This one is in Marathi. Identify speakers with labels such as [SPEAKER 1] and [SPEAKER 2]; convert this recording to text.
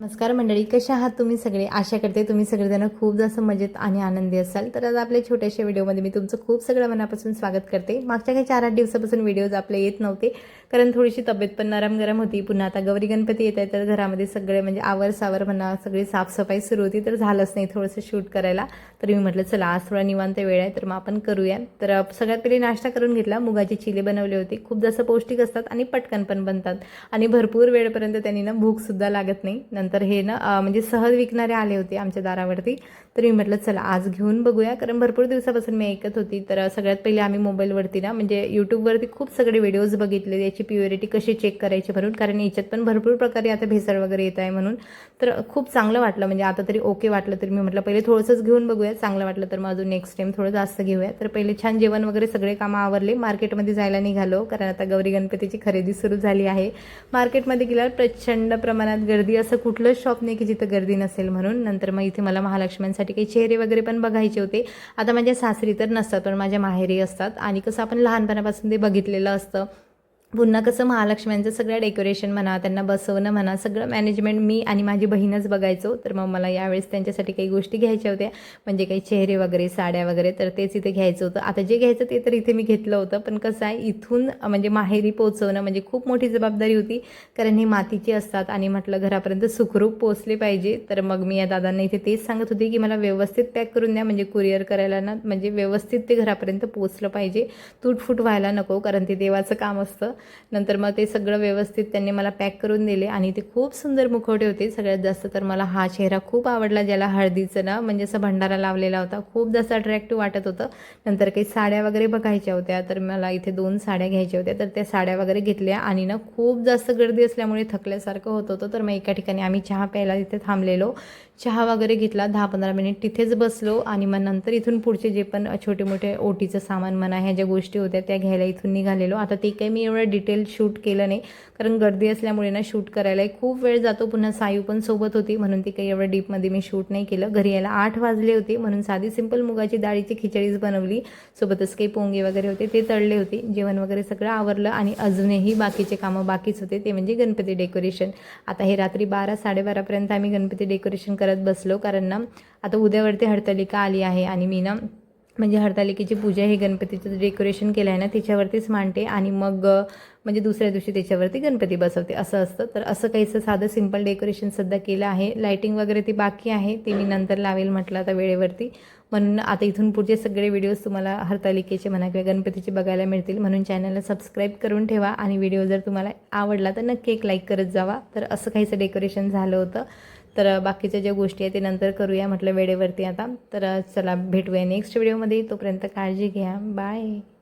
[SPEAKER 1] नमस्कार मंडळी कशा आहात तुम्ही सगळे? आशा करते तुम्ही सगळेजण खूप जास्त मजेत आणि आनंदी असाल. तर आज आपल्या छोट्याशा व्हिडिओमध्ये मी तुमचं खूप सगळं मनापासून स्वागत करते. मागच्या काही चार आठ दिवसापासून व्हिडिओज आपले येत नव्हते कारण थोडीशी तब्येत पण नरम गरम होती. पुन्हा आता गौरी गणपती येत आहे तर घरामध्ये सगळे म्हणजे आवर सावर म्हणा सगळी साफसफाई सुरू होती तर झालंच नाही थोडंसं शूट करायला. तर मी म्हटलं चला आज थोडा निवांत वेळ आहे तर मग आपण करूया. तर सगळ्यात पहिले नाश्ता करून घेतला. मुगाचे चिले बनवले होते. खूप जास्त पौष्टिक असतात आणि पटकन पण बनतात. आणि भरपूर वेळपर्यंत त्यांनी ना भूकसुद्धा लागत नाही. नंतर हे ना म्हणजे सहज विकणारे आले होते आमच्या दारावरती. तर मी म्हटलं चला आज घेऊन बघूया. कारण भरपूर दिवसापासून मी ऐकत होती. तर सगळ्यात पहिले आम्ही मोबाईलवरती ना म्हणजे यूट्यूबवरती खूप सगळे व्हिडिओज बघितले. याची प्युरिटी कशी चेक करायची म्हणून कारण याच्यात पण भरपूर प्रकारे आता भेसळ वगैरे येत आहे म्हणून. तर खूप चांगलं वाटलं. म्हणजे आता तरी ओके वाटलं तर मी म्हटलं पहिले थोडंसंच घेऊन बघूया चांगलं वाटलं तर मग अजून नेक्स्ट टाइम थोडं जास्त घेऊया. तर पहिले छान जेवण वगैरे सगळे कामं आवरले. मार्केटमध्ये जायला निघालो कारण आता गौरी गणपतीची खरेदी सुरू झाली आहे. मार्केटमध्ये गेल्यावर प्रचंड प्रमाणात गर्दी असं कुठं कुठलंच शॉप नाही की जिथं गर्दी नसेल म्हणून. नंतर मग इथे मला महालक्ष्म्यांसाठी काही चेहरे वगैरे पण बघायचे होते. आता माझ्या सासरी तर नसतात पण माझ्या माहेरी असतात. आणि कसं आपण लहानपणापासून ते बघितलेलं असतं. पुन्हा कसं महालक्ष्म्यांचं सगळं डेकोरेशन म्हणा त्यांना बसवणं म्हणा सगळं मॅनेजमेंट मी आणि माझी बहीणच बघायचो. तर मग मला यावेळेस त्यांच्यासाठी काही गोष्टी घ्यायच्या होत्या. म्हणजे काही चेहरे वगैरे साड्या वगैरे तर तेच इथे घ्यायचं होतं. आता जे घ्यायचं ते तर इथे मी घेतलं होतं. पण कसं आहे इथून म्हणजे माहेरी पोचवणं म्हणजे खूप मोठी जबाबदारी होती. कारण हे मातीची असतात आणि म्हटलं घरापर्यंत सुखरूप पोचले पाहिजे. तर मग मी या दादांना इथे तेच सांगत होते की मला व्यवस्थित पॅक करून द्या. म्हणजे कुरिअर करायला ना म्हणजे व्यवस्थित ते घरापर्यंत पोचलं पाहिजे. तुटफूट व्हायला नको कारण ते देवाचं काम असतं. नंतर मग ते सगळं व्यवस्थित त्यांनी मला पॅक करून दिले आणि ते खूप सुंदर मुखवटे होते. सगळ्यात जास्त तर मला हा चेहरा खूप आवडला ज्याला हळदीचं ना म्हणजे असं भंडारा लावलेला होता. खूप जास्त अट्रॅक्टिव्ह वाटत होतं. नंतर काही साड्या वगैरे बघायच्या होत्या तर मला इथे दोन साड्या घ्यायच्या होत्या. तर त्या साड्या वगैरे घेतल्या आणि ना खूप जास्त गर्दी असल्यामुळे थकल्यासारखं होत होतं. तर मग एका ठिकाणी आम्ही चहा प्यायला तिथे थांबलेलो. चहा वगैरे घेतला दहा पंधरा मिनिट तिथेच बसलो आणि मग नंतर इथून पुढचे जे पण छोटे मोठे ओटीचं सामान म्हणा ह्या ज्या गोष्टी होत्या त्या घ्यायला इथून निघालेलो. आता ते काही मी एवढं डिटेल शूट केलं नाही. कारण गर्दी असल्यामुळे ना शूट करायला खूप वेळ जातो. पुन्हा सायू पण सोबत होती. म्हणून ती काही एवढं डीपमध्ये मी शूट नाही केलं. घरी यायला आठ वाजले होते. म्हणून साधी सिंपल मुगाची डाळीची खिचडीच बनवली. सोबतच काही पोंगे वगैरे होते. ते तळले होते. जेवण वगैरे सगळं आवरलं आणि अजूनही बाकीचे कामं बाकीच होते. ते म्हणजे गणपती डेकोरेशन. आता हे रात्री बारा साडेबारापर्यंत आम्ही गणपती डेकोरेशन करत बसलो. कारण ना आता उद्यावरती हरतालिका आली आहे. आणि मी ना म्हणजे हरतालिकेची पूजा हे गणपतीचं डेकोरेशन केलं आहे ना तिच्यावरतीच मांडते आणि मग म्हणजे दुसऱ्या दिवशी त्याच्यावरती गणपती बसवते. असं असतं. तर असं काहीसं साधं सिंपल डेकोरेशन सध्या केलं आहे. लाईटिंग वगैरे ती बाकी आहे. ते मी नंतर लावेल म्हटलं आता वेळेवरती. म्हणून आता इथून पुढचे सगळे व्हिडिओज तुम्हाला हरतालिकेचे म्हणा किंवा गणपतीचे बघायला मिळतील. म्हणून चॅनलला सबस्क्राईब करून ठेवा आणि व्हिडिओ जर तुम्हाला आवडला तर नक्की एक लाईक करत जावा. तर असं काहीसं डेकोरेशन झालं होतं. तर बाकीच्या ज्या गोष्टी आहेत ते नंतर करूया म्हटलं वेळेवरती आता. तर चला भेटूया नेक्स्ट व्हिडिओमध्ये. तोपर्यंत काळजी घ्या. बाय.